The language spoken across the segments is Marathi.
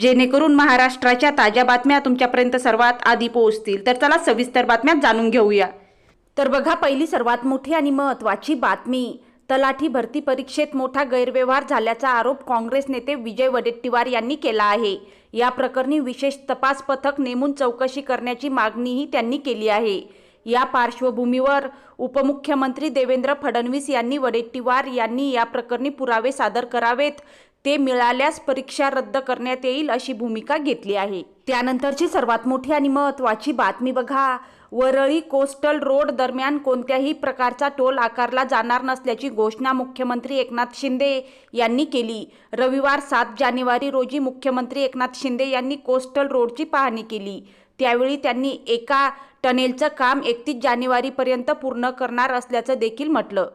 जेणेकरून महाराष्ट्राच्या ताज्या बातम्या तुमच्यापर्यंत सर्वात आधी पोहोचतील. तर चला सविस्तर बातम्या जाणून घेऊया. तर बघा पहिली सर्वात मोठी आणि महत्त्वाची बातमी. तलाठी भरती परीक्षेत मोठा गैरव्यवहार झाल्याचा आरोप काँग्रेस नेते विजय वडेट्टीवार यांनी केला आहे. या प्रकरणी विशेष तपास पथक नेमून चौकशी करण्याची मागणीही त्यांनी केली आहे. या पार्श्वभूमीवर उपमुख्यमंत्री देवेंद्र फडणवीस यांनी वडेट्टीवार यांनी या प्रकरणी पुरावे सादर करावेत. ते मिळाल्यास परीक्षा रद्द करण्यात येईल अशी भूमिका घेतली आहे. त्यानंतरची सर्वात मोठी आणि महत्त्वाची बातमी बघा. वरळी कोस्टल रोड दरम्यान कोणत्याही प्रकारचा टोल आकारला जाणार नसल्याची घोषणा मुख्यमंत्री एकनाथ शिंदे यांनी केली. रविवार सात जानेवारी रोजी मुख्यमंत्री एकनाथ शिंदे यांनी कोस्टल रोडची पाहणी केली. त्यावेळी त्यांनी एका टनेलचं काम एकतीस जानेवारीपर्यंत पूर्ण करणार असल्याचं देखील म्हटलं.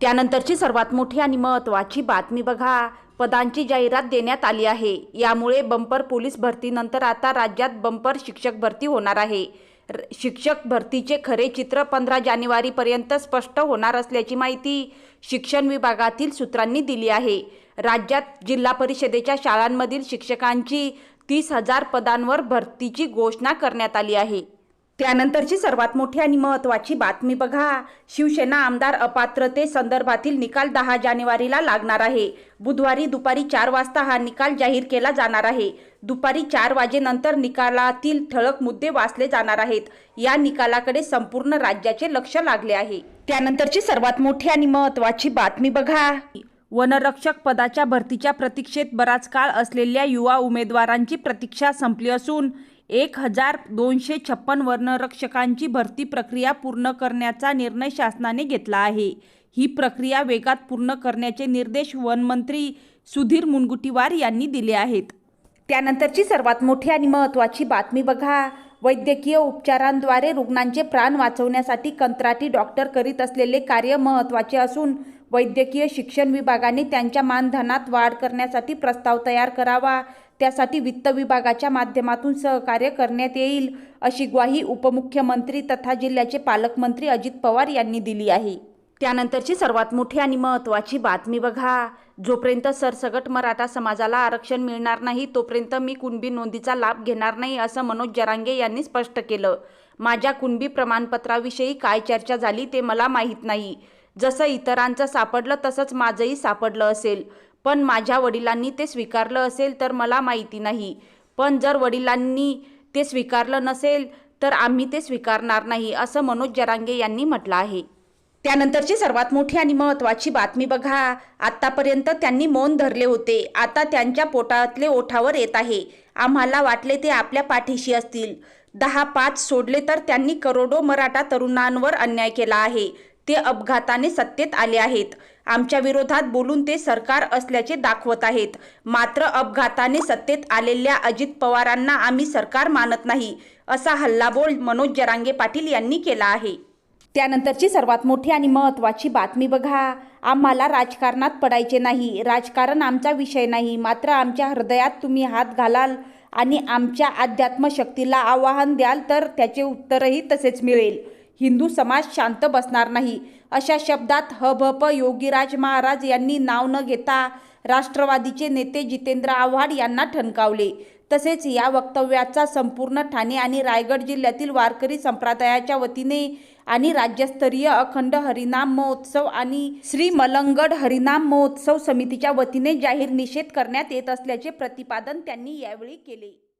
त्यानंतरची सर्वात मोठी आणि महत्त्वाची बातमी बघा. पदांची जाहिरात देण्यात आली आहे. यामुळे बंपर पोलीस भरतीनंतर आता राज्यात बंपर शिक्षक भरती होणार आहे. र- शिक्षक भरतीचे खरे चित्र पंधरा जानेवारीपर्यंत स्पष्ट होणार असल्याची माहिती शिक्षण विभागातील सूत्रांनी दिली आहे. राज्यात जिल्हा परिषदेच्या शाळांमधील शिक्षकांची तीस हजार पदांवर भरतीची घोषणा करण्यात आली आहे. त्यानंतरची सर्वात मोठी आणि महत्त्वाची बातमी बघा. शिवसेना आमदार अपात्रते संदर्भातील निकाल दहा जानेवारीला लागणार आहे. बुधवारी दुपारी चार वाजता हा निकाल जाहीर केला जाणार आहे. दुपारी चार वाजेनंतर निकालातील ठळक मुद्दे वाचले जाणार आहेत. या निकालाकडे संपूर्ण राज्याचे लक्ष लागले आहे. त्यानंतरची सर्वात मोठी आणि महत्त्वाची बातमी बघा. वनरक्षक पदाच्या भरतीच्या प्रतीक्षेत बराच काळ असलेल्या युवा उमेदवारांची प्रतीक्षा संपली असून एक हजार दोनशे छप्पन वर्णरक्षकांची भरती प्रक्रिया पूर्ण करण्याचा निर्णय शासनाने घेतला आहे. ही प्रक्रिया वेगात पूर्ण करण्याचे निर्देश वनमंत्री सुधीर मुनगुटीवार यांनी दिले आहेत. त्यानंतरची सर्वात मोठी आणि महत्त्वाची बातमी बघा. वैद्यकीय उपचारांद्वारे रुग्णांचे प्राण वाचवण्यासाठी कंत्राटी डॉक्टर करीत असलेले कार्य महत्त्वाचे असून वैद्यकीय शिक्षण विभागाने त्यांच्या मानधनात वाढ करण्यासाठी प्रस्ताव तयार करावा. त्यासाठी वित्त विभागाच्या माध्यमातून सहकार्य करण्यात येईल अशी ग्वाही उपमुख्यमंत्री तथा जिल्ह्याचे पालकमंत्री अजित पवार यांनी दिली आहे. त्यानंतरची सर्वात मोठी आणि महत्त्वाची बातमी बघा. जोपर्यंत सरसगट मराठा समाजाला आरक्षण मिळणार नाही तोपर्यंत मी कुणबी नोंदीचा लाभ घेणार नाही असं मनोज जरांगे यांनी स्पष्ट केलं. माझ्या कुणबी प्रमाणपत्राविषयी काय चर्चा झाली ते मला माहीत नाही. जसं इतरांचं सापडलं तसंच माझंही सापडलं असेल. पण माझ्या वडिलांनी ते स्वीकारलं असेल तर मला माहिती नाही. पण जर वडिलांनी ते स्वीकारलं नसेल तर आम्ही ते स्वीकारणार नाही असं मनोज जरांगे यांनी म्हटलं आहे. त्यानंतरची सर्वात मोठी आणि महत्त्वाची बातमी बघा. आतापर्यंत त्यांनी मौन धरले होते. आता त्यांच्या पोटातले ओठावर येत आहे. आम्हाला वाटले ते आपल्या पाठीशी असतील. दहा पाच सोडले तर त्यांनी करोडो मराठा तरुणांवर अन्याय केला आहे. ते अपघाताने सत्तेत आले आहेत. आमच्या विरोधात बोलून ते सरकार असल्याचे दाखवत आहेत. मात्र अपघाताने सत्तेत आलेल्या अजित पवारांना आम्ही सरकार मानत नाही असा हल्लाबोल मनोज जरांगे पाटील यांनी केला आहे. त्यानंतरची सर्वात मोठी आणि महत्त्वाची बातमी बघा. आम्हाला राजकारणात पडायचे नाही. राजकारण आमचा विषय नाही. मात्र आमच्या हृदयात तुम्ही हात घालाल आणि आमच्या अध्यात्मशक्तीला आवाहन द्याल तर त्याचे उत्तरही तसेच मिळेल. हिंदू समाज शांत बसणार नाही. अशा शब्दात हभप योगीराज महाराज यांनी नाव न घेता राष्ट्रवादीचे नेते जितेंद्र आव्हाड यांना ठणकावले. तसेच या वक्तव्याचा संपूर्ण ठाणे आणि रायगड जिल्ह्यातील वारकरी संप्रदायाच्या वतीने आणि राज्यस्तरीय अखंड हरिनाम महोत्सव आणि श्री मलंगड हरिनाम महोत्सव समितीच्या वतीने जाहीर निषेध करण्यात येत असल्याचे प्रतिपादन त्यांनी यावेळी केले.